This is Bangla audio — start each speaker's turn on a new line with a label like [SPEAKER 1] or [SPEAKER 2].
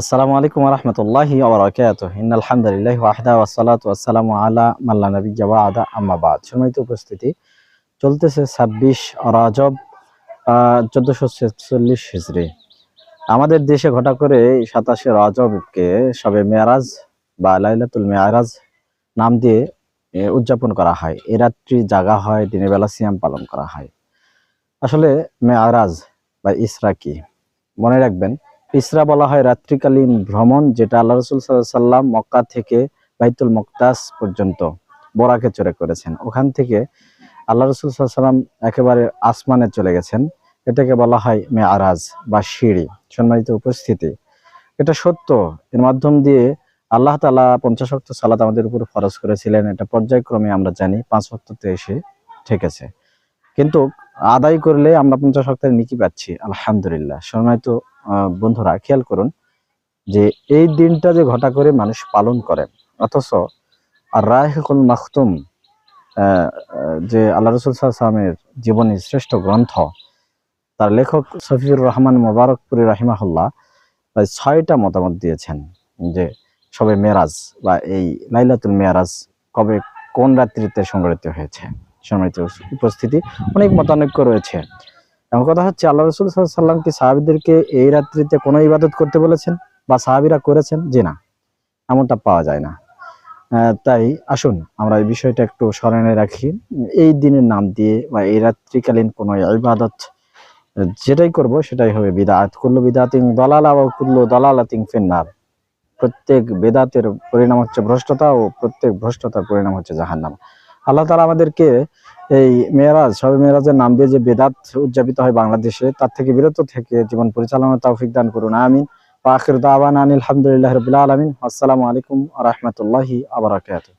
[SPEAKER 1] আসসালামু আলাইকুম রহমতুল্লাহি ওবরাকাত ইন আলহামদুলিল্লাহ ওয়াহদা ওয়াসালাত ওয়াসালামু আলা মাল্লা নবী জাওয়াদা আম্মা বাদ। সম্মানিত উপস্থিতি, চলতেছে ছাব্বিশ রজব চোদ্দশো ছেচল্লিশ হিজড়ি আমাদের দেশে ঘটা করে সাতাশে রজবকে সবে মেয়ারাজ বা লাইলাতুল মেয়ারাজ নাম দিয়ে উদযাপন করা হয়। এ রাত্রি জাগা হয়, দিনের বেলা সিয়াম পালন করা হয়। আসলে মেয়ারাজ বা ইসরা কি? মনে রাখবেন ইসরা বলা হয় রাত্রিকালীন ভ্রমণ, যেটা আল্লাহ রসুল সাল্লাম মক্কা থেকে বাইতুল মক্তাস পর্যন্ত বোরাকে চড়ে করেছেন। ওখান থেকে আল্লাহ রসুল সাল্লাম একেবারে আসমানে চলে গেছেন। এটাকে বলা হয় মে আরাজ বা সিঁড়ি। সম্মানিত উপস্থিতি, এটা সত্য। এর মাধ্যম দিয়ে আল্লাহ তালা পঞ্চাশ অক্ট সালাত আমাদের উপর ফরজ করেছিলেন। এটা পর্যায়ক্রমে আমরা জানি পাঁচ অক্টতে এসে ঠেকেছে কিন্তু আদায় করলে আমরা পঞ্চাশ অক্টের নিকি পাচ্ছি, আলহামদুলিল্লাহ। সম্মানিত বন্ধুরা, খেয়াল করুন যে এই দিনটা যে ঘটা করে মানুষ পালন করে, অথচ আর রায়হুল মাখতুম যে আল্লাহ রসুল সাল্লামের জীবনী শ্রেষ্ঠ গ্রন্থ, তার লেখক সফিউর রহমান মোবারকপুরি রাহিমাহুল্লাহ প্রায় ছয়টা মতামত দিয়েছেন যে সবে মেরাজ বা এই লাইলাতুল মেয়ারাজ কবে কোন রাত্রিতে সংগঠিত হয়েছে। সম্মানিত উপস্থিতি অনেক মতানৈক্য রয়েছে। এমন কথা হচ্ছে, আল্লাহ রসুল সাল্লাম কি সাহাবিদেরকে এই রাত্রিতে কোনো ইবাদত করতে বলেছেন বা সাহাবিরা করেছেন? যে না, এমনটা পাওয়া যায় না। তাই আসুন আমরা এই বিষয়টা একটু স্মরণে রাখি। এই দিনের নাম দিয়ে বা এই রাত্রিকালীন কোনো ইবাদত, যেটাই করব সেটাই হবে বিদাত। কুল্লু বিদাতিং দলালা বা কুল্লু দলালাতিং ফিন্নার। প্রত্যেক বেদাতের পরিণাম হচ্ছে ভ্রষ্টতা ও প্রত্যেক ভ্রষ্টতার পরিণাম হচ্ছে জাহান্নাম। আল্লাহ তালা আমাদেরকে এই মেয়েরাজ, সবে মেয়েরাজের নাম দিয়ে যে বেদাত উদযাপিত হয় বাংলাদেশে, তার থেকে বিরত থেকে জীবন পরিচালনা তৌফিক দান করুন। আমিন। আখির দাওয়ান আনিল হামদুলিল্লাহি রাব্বিল আলমিন। আসসালামু আলাইকুম ওয়া আবরাকাত ওয়া বারাকাতুহু।